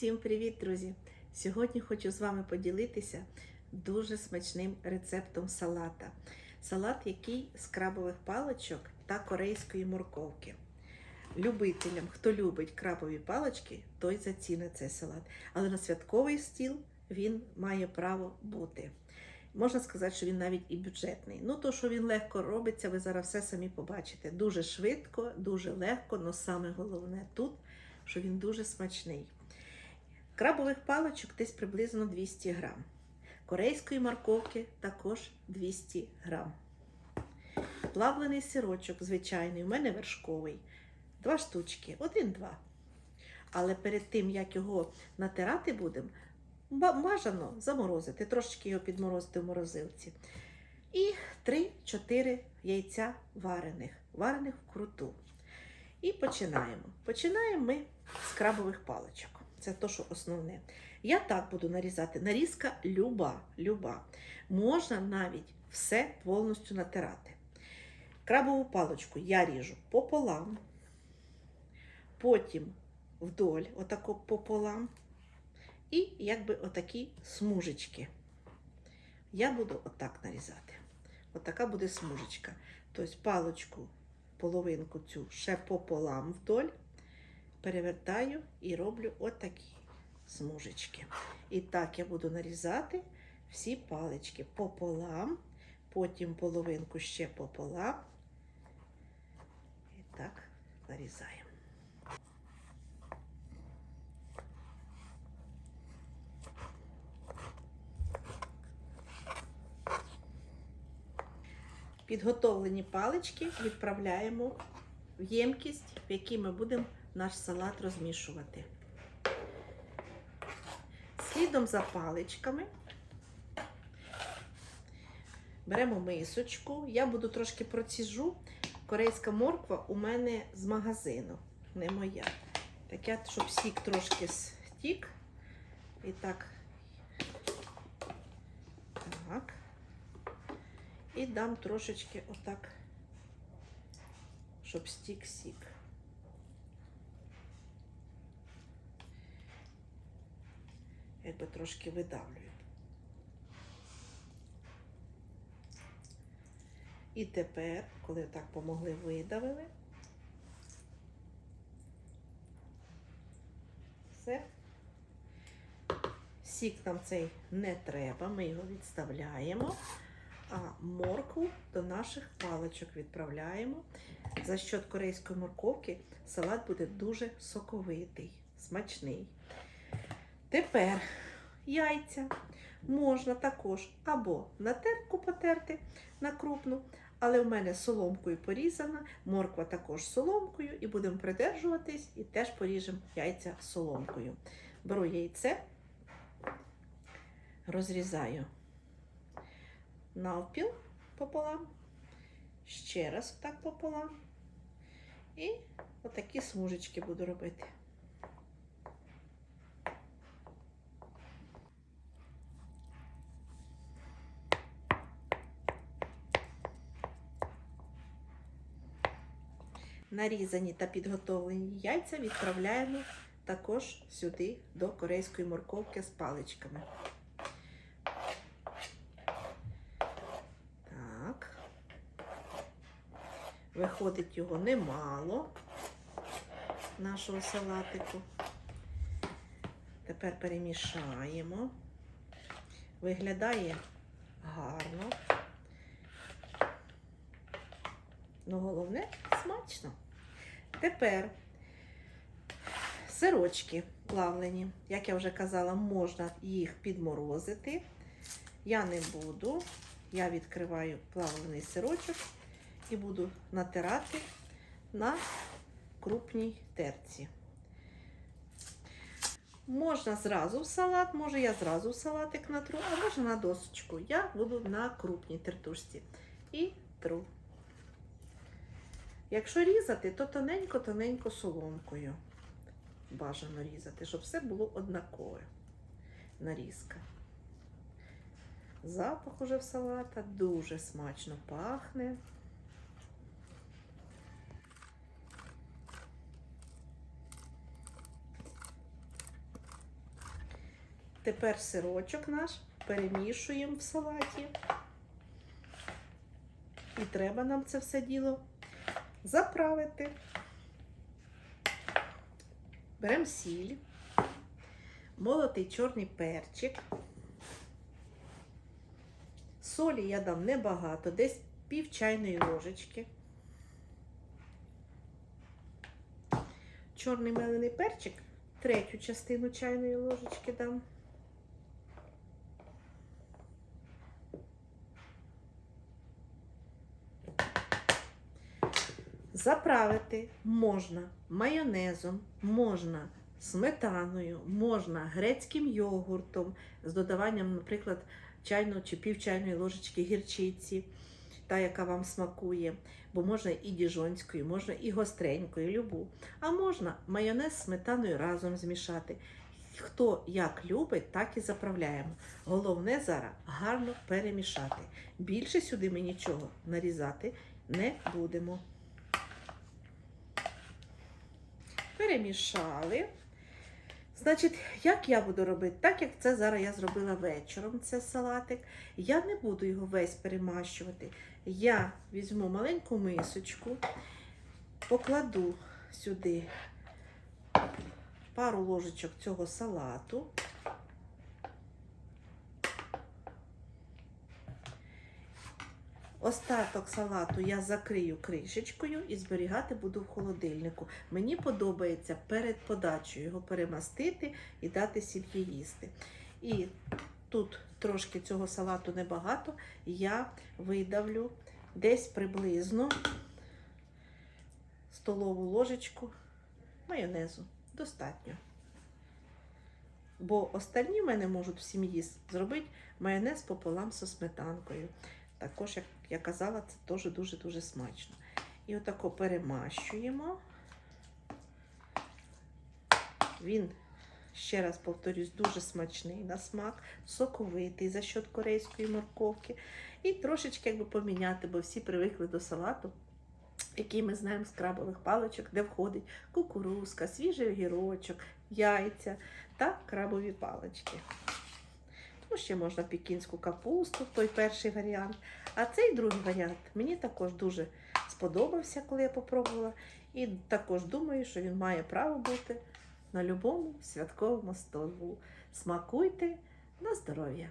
Всім привіт, друзі! Сьогодні хочу з вами поділитися дуже смачним рецептом салата. Салат, який з крабових паличок та корейської морковки. Любителям, хто любить крабові палички, той зацінить цей салат. Але на святковий стіл він має право бути. Можна сказати, що він навіть і бюджетний. Ну, то, що він легко робиться, ви зараз все самі побачите. Дуже швидко, дуже легко, але саме головне тут, що він дуже смачний. Крабових паличок десь приблизно 200 грам. Корейської морковки також 200 грам. Плавлений сирочок звичайний, у мене вершковий. Два штучки, один-два. Але перед тим, як його натирати будемо, бажано заморозити, трошечки його підморозити в морозилці. І 3-4 яйця варених, варених вкруту. І починаємо. Починаємо ми з крабових паличок. Це то, що основне. Я так буду нарізати. Нарізка люба, люба. Можна навіть все повністю натирати. Крабову паличку я ріжу пополам, потім вдоль, отако пополам. І якби отакі смужечки. Я буду отак нарізати. Отака буде смужечка. Тобто паличку, половинку цю ще пополам вдоль перевертаю і роблю отакі смужечки. І так я буду нарізати всі палички пополам, потім половинку ще пополам. І так нарізаємо. Підготовлені палички відправляємо в ємкість, в якій ми будемо наш салат розмішувати. Слідом за паличками беремо мисочку. Я буду трошки проціжу. Корейська морква у мене з магазину, не моя. Так я, щоб сік трошки стік. І так. Так. І дам трошечки отак, щоб стік сік. Якби трошки видавлюю. І тепер, коли так помогли, видавили, все. Сік нам цей не треба, ми його відставляємо, а моркву до наших паличок відправляємо. За счет корейської морковки салат буде дуже соковитий, смачний. Тепер яйця можна також або на терку потерти на крупну, але в мене соломкою порізана, морква також соломкою, і будемо придержуватись і теж поріжемо яйця соломкою. Беру яйце, розрізаю навпіл пополам, ще раз так пополам. І отакі смужечки буду робити. Нарізані та підготовлені яйця відправляємо також сюди до корейської морковки з паличками. Так. Виходить його немало нашого салатику. Тепер перемішаємо. Виглядає гарно. Ну, головне смачно. Тепер сирочки плавлені, як я вже казала, можна їх підморозити. Я не буду. Я відкриваю плавлений сирочок і буду натирати на крупній терці. Можна зразу в салат, може я зразу в салатик натру, а можна на досочку. Я буду на крупній тертушці. І тру. Якщо різати, то тоненько-тоненько соломкою бажано різати, щоб все було однакове. Нарізка. Запах уже в салата дуже смачно пахне. тепер сирочок наш перемішуємо в салаті. І треба нам це все діло заправити. Беремо сіль, молотий чорний перчик. Солі я дам небагато, десь пів чайної ложечки. Чорний мелений перчик, третю частину чайної ложечки дам. Заправити можна майонезом, можна сметаною, можна грецьким йогуртом з додаванням, наприклад, чайної чи пів чайної ложечки гірчиці, та, яка вам смакує, бо можна і діжонською, можна і гостренькою, любу. А можна майонез з сметаною разом змішати. Хто як любить, так і заправляємо. Головне зараз гарно перемішати. Більше сюди ми нічого нарізати не будемо. Перемішали. Значить, як я буду робити? Так як це зараз я зробила вечором, це салатик, я не буду його весь перемащувати. Я візьму маленьку мисочку, покладу сюди пару ложечок цього салату. Остаток салату я закрию кришечкою і зберігати буду в холодильнику. Мені подобається перед подачею його перемастити і дати сім'ї їсти. І тут трошки цього салату небагато, я видавлю десь приблизно столову ложечку майонезу. Достатньо. Бо остальні в мене можуть в сім'ї зробити майонез пополам зі сметанкою. Також, як я казала, це теж дуже-дуже смачно. І отако перемащуємо. Він, ще раз повторюсь, дуже смачний на смак, соковитий за счет корейської морковки. І трошечки якби поміняти, бо всі привикли до салату, який ми знаємо з крабових паличок, де входить кукурузка, свіжий огірочок, яйця та крабові палички. Ну, ще можна пікінську капусту, той перший варіант. А цей другий варіант мені також дуже сподобався, коли я попробувала. І також думаю, що він має право бути на будь-якому святковому столу. Смакуйте на здоров'я!